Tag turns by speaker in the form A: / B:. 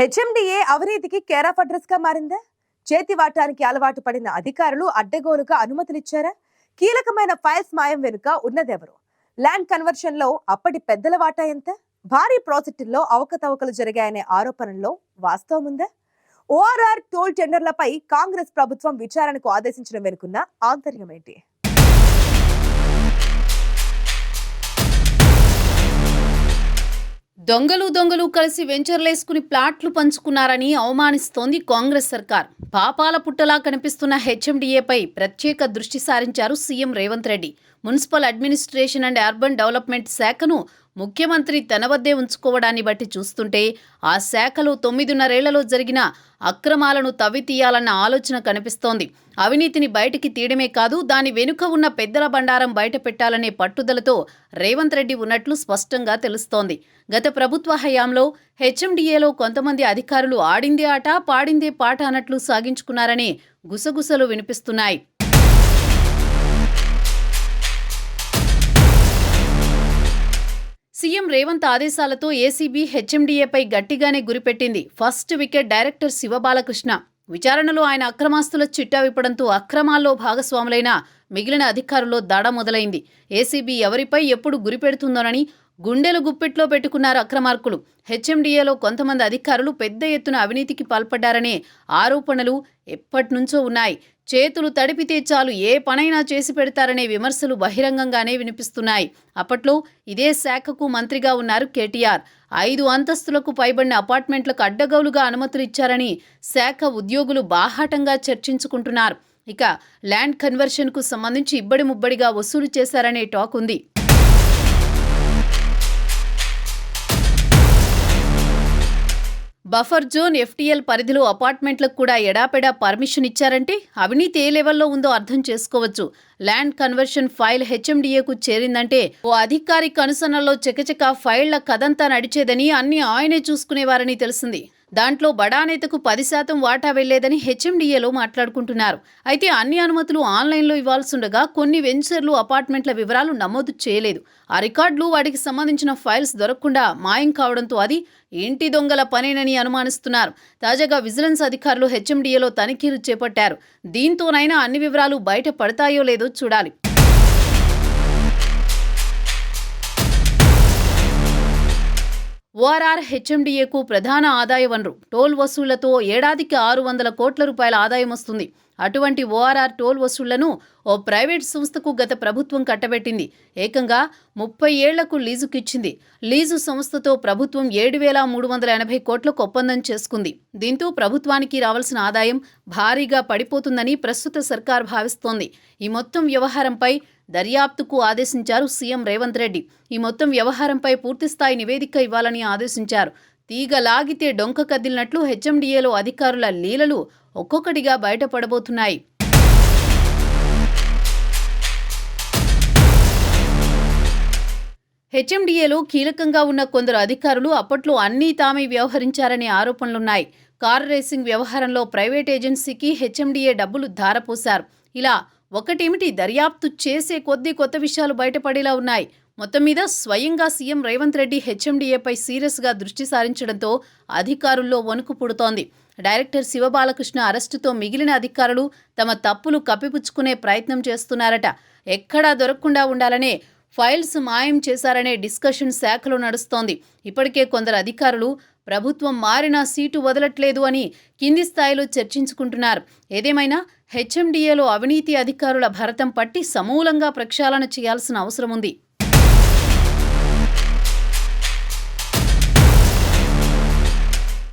A: HMDA అవినీతికి care of అడ్రస్గా మారిందా? చేతి వాటానికి అలవాటు పడిన అధికారులు అడ్డగోలుగా అనుమతులిచ్చారా? కీలకమైన ఫైల్స్ మాయం వెనుక ఉన్నదెవరు? ల్యాండ్ కన్వర్షన్లో అప్పటి పెద్దల వాటా ఎంత? భారీ ప్రాజెక్టుల్లో అవకతవకలు జరిగాయనే ఆరోపణల్లో వాస్తవం ఉందా ఓఆర్ఆర్ టోల్ టెండర్లపై కాంగ్రెస్ ప్రభుత్వం విచారణకు ఆదేశించడం వెనుకున్న ఆంతర్యం ఏంటి
B: దొంగలు దొంగలు కలిసి వెంచర్లేసుకుని ప్లాట్లు పంచుకున్నారని అవమానిస్తోంది కాంగ్రెస్ సర్కార్. పాపాల పుట్టలా కనిపిస్తున్న హెచ్ఎండిఏపై ప్రత్యేక దృష్టి సారించారు CM Revanth Reddy. Municipal administration and urban development శాఖను ముఖ్యమంత్రి తన వద్దే ఉంచుకోవడాన్ని బట్టి చూస్తుంటే ఆ శాఖలో తొమ్మిదిన్నరేళ్ళలో జరిగిన అక్రమాలను తవ్వితీయాలన్న ఆలోచన కనిపిస్తోంది. అవినీతిని బయటికి తీయడమే కాదు దాని వెనుక ఉన్న పెద్దల బండారం బయట పెట్టాలనే పట్టుదలతో రేవంత్ రెడ్డి ఉన్నట్లు స్పష్టంగా తెలుస్తోంది. గత ప్రభుత్వ హయాంలో హెచ్ఎండిఏలో కొంతమంది అధికారులు ఆడిందే ఆట పాడిందే పాట అన్నట్లు సాగించుకున్నారనే గుసగుసలు వినిపిస్తున్నాయి. సీఎం రేవంత్ ఆదేశాలతో ఏసీబీ హెచ్ఎండిఏపై గట్టిగానే గురిపెట్టింది. First wicket director Siva Balakrishna. విచారణలో ఆయన అక్రమాస్తుల చిట్టా విప్పడంతో అక్రమాల్లో భాగస్వాములైన మిగిలిన అధికారుల్లో దడ మొదలైంది. ఏసీబీ ఎవరిపై ఎప్పుడు గురిపెడుతుందోనని గుండెలు గుప్పిట్లో పెట్టుకున్నారు అక్రమార్కులు. హెచ్ఎండిఏలో కొంతమంది అధికారులు పెద్ద ఎత్తున అవినీతికి పాల్పడ్డారనే ఆరోపణలు ఎప్పటినుంచో ఉన్నాయి. చేతులు తడిపితే చాలు ఏ పనైనా చేసి పెడతారనే విమర్శలు బహిరంగంగానే వినిపిస్తున్నాయి. అప్పట్లో ఇదే శాఖకు మంత్రిగా ఉన్నారు కేటీఆర్. ఐదు అంతస్తులకు పైబడిన అపార్ట్మెంట్లకు అడ్డగౌలుగా అనుమతులు ఇచ్చారని శాఖ ఉద్యోగులు బాహాటంగా చర్చించుకుంటున్నారు. ఇక ల్యాండ్ కన్వర్షన్కు సంబంధించి ఇబ్బడి ముబ్బడిగా వసూలు చేశారనే టాక్ ఉంది. బఫర్ జోన్ ఎఫ్టీఎల్ పరిధిలో అపార్ట్మెంట్లకు కూడా ఎడాపెడా పర్మిషన్ ఇచ్చారంటే అవినీతి ఏ లెవెల్లో ఉందో అర్థం చేసుకోవచ్చు. ల్యాండ్ కన్వర్షన్ ఫైల్ హెచ్ఎండిఏకు చేరిందంటే ఓ అధికారి కనుసన్నల్లో చకచక ఫైళ్ళ కదంతా నడిచేదని అన్ని ఆయనే చూసుకునేవారని తెలిసింది. దాంట్లో బడా నేతకు పది శాతం వాటా వెళ్ళేదని హెచ్ఎండిఏలో మాట్లాడుకుంటున్నారు. అయితే అన్ని అనుమతులు ఆన్లైన్లో ఇవ్వాల్సిండగా కొన్ని వెంచర్లు అపార్ట్మెంట్ల వివరాలు నమోదు చేయలేదు. ఆ రికార్డులు వాటికి సంబంధించిన ఫైల్స్ దొరకకుండా మాయం కావడంతో అది ఇంటి దొంగల పనేనని అనుమానిస్తున్నారు. తాజాగా విజిలెన్స్ అధికారులు హెచ్ఎండిఏలో తనిఖీలు చేపట్టారు. దీంతోనైనా అన్ని వివరాలు బయట పడతాయో లేదో చూడాలి. ఓఆర్ఆర్ హెచ్ఎండిఏకు ప్రధాన ఆదాయ వనరు. టోల్ వసూళ్ళతో ఏడాదికి ఆరు వందల కోట్ల రూపాయల ఆదాయం వస్తుంది. అటువంటి ఓఆర్ఆర్ టోల్ వసూళ్ళను ఓ ప్రైవేట్ సంస్థకు గత ప్రభుత్వం కట్టబెట్టింది. ఏకంగా ముప్పై ఏళ్ళకు లీజుకిచ్చింది. లీజు సంస్థతో ప్రభుత్వం ఏడు వేల మూడు వందల ఎనభై కోట్లకు ఒప్పందం చేసుకుంది. దీంతో ప్రభుత్వానికి రావాల్సిన ఆదాయం భారీగా పడిపోతుందని ప్రస్తుత సర్కార్ భావిస్తోంది. ఈ మొత్తం వ్యవహారంపై దర్యాప్తుకు ఆదేశించారు సీఎం రేవంత్ రెడ్డి. ఈ మొత్తం వ్యవహారంపై పూర్తిస్థాయి నివేదిక ఇవ్వాలని ఆదేశించారు. తీగ లాగితే డొంక కదిలినట్లు హెచ్ఎండిఏలో అధికారుల లీలలు ఒక్కొక్కటిగా బయటపడబోతున్నాయి. హెచ్ఎండిఏలో కీలకంగా ఉన్న కొందరు అధికారులు అప్పట్లో అన్నీ తామే వ్యవహరించారనే ఆరోపణలున్నాయి. కారు రేసింగ్ వ్యవహారంలో ప్రైవేట్ ఏజెన్సీకి హెచ్ఎండిఏ డబ్బులు ధారపోశారు. ఇలా ఒకటేమిటి? దర్యాప్తు చేసే కొద్దీ కొత్త విషయాలు బయటపడేలా ఉన్నాయి. మొత్తం మీద స్వయంగా సీఎం రేవంత్ రెడ్డి హెచ్ఎండిఏపై సీరియస్గా దృష్టి సారించడంతో అధికారుల్లో వణుకు పుడుతోంది. డైరెక్టర్ శివబాలకృష్ణ అరెస్టుతో మిగిలిన అధికారులు తమ తప్పులు కప్పిపుచ్చుకునే ప్రయత్నం చేస్తున్నారట. ఎక్కడా దొరకకుండా ఉండాలనే ఫైల్స్ మాయం చేశారనే డిస్కషన్ శాఖలో నడుస్తోంది. ఇప్పటికే కొందరు అధికారులు ప్రభుత్వం మారినా సీటు వదలట్లేదు అని కింది స్థాయిలో చర్చించుకుంటున్నారు. ఏదేమైనా హెచ్ఎండిఏలో అవినీతి అధికారుల భరతం పట్టి సమూలంగా ప్రక్షాళన చేయాల్సిన అవసరం ఉంది.